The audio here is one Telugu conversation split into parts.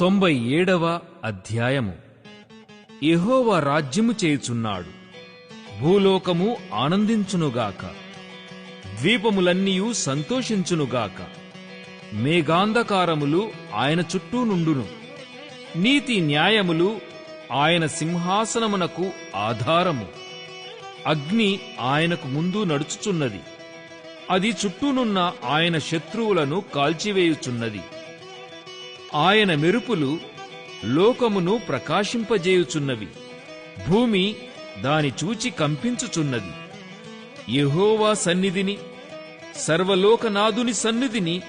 తొంభై ఏడవ అధ్యాయము. ఎహోవ రాజ్యము చేయుచున్నాడు. భూలోకము ఆనందించునుగాక. ద్వీపములన్నీయు సంతోషించునుగాక. మేఘాంధకారములు ఆయన చుట్టూ నుండును. నీతి న్యాయములు ఆయన సింహాసనమునకు ఆధారము. అగ్ని ఆయనకు ముందు నడుచుచున్నది. అది చుట్టూనున్న ఆయన శత్రువులను కాల్చివేయుచున్నది. ఆయన మెరుపులు లోకమును ప్రకాశింపజేయుచున్నవి. భూమి దాని చూచి కంపించుచున్నది. యహోవా సన్నిధిని సర్వలోకనాథుని సన్నిధిని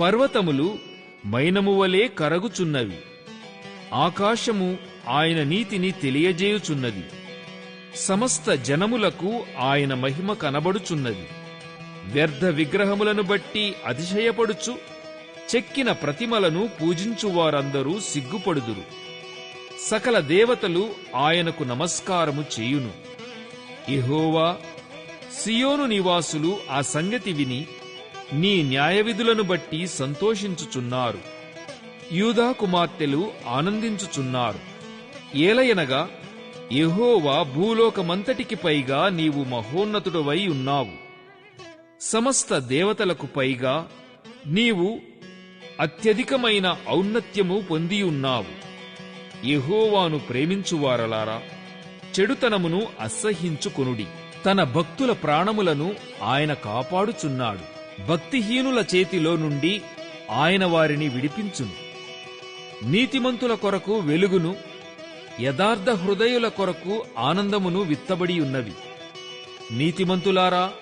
పర్వతములు మైనము వలె కరగుచున్నవి. ఆకాశము ఆయన నీతిని తెలియజేయుచున్నది. సమస్త జనములకు ఆయన మహిమ కనబడుచున్నది. వ్యర్థ విగ్రహములను బట్టి అతిశయపడుచు చెక్కిన ప్రతిమలను పూజించువారందరూ సిగ్గుపడుదురు. సకల దేవతలు ఆయనకు నమస్కారము చేయును. ఇహోవా సియోను నివాసులు ఆ సంగతి విని నీ న్యాయవిధులను బట్టి సంతోషించుచున్నారు. యూదా కుమార్తెలు ఆనందించుచున్నారు. ఏలయనగా యహోవా భూలోకమంతటికి పైగా నీవు మహోన్నతుడవై ఉన్నావు. సమస్త దేవతలకు పైగా నీవు అత్యధికమైన ఔన్నత్యము పొందియున్నావు. యహోవాను ప్రేమించువారలారా చెడుతనమును అసహ్యించుకొనుడి తన భక్తుల ప్రాణములను ఆయన కాపాడుచున్నాడు. భక్తిహీనుల చేతిలో నుండి ఆయన వారిని విడిపించును. నీతిమంతుల కొరకు వెలుగును యథార్థ హృదయుల కొరకు ఆనందమును విత్తబడి ఉన్నవి. నీతిమంతులారా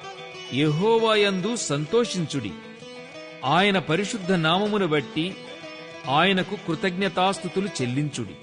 యహోవాయందు సంతోషించుడి. ఆయన పరిశుద్ధ నామమును బట్టి ఆయనకు కృతజ్ఞతాస్థుతులు చెల్లించుడి.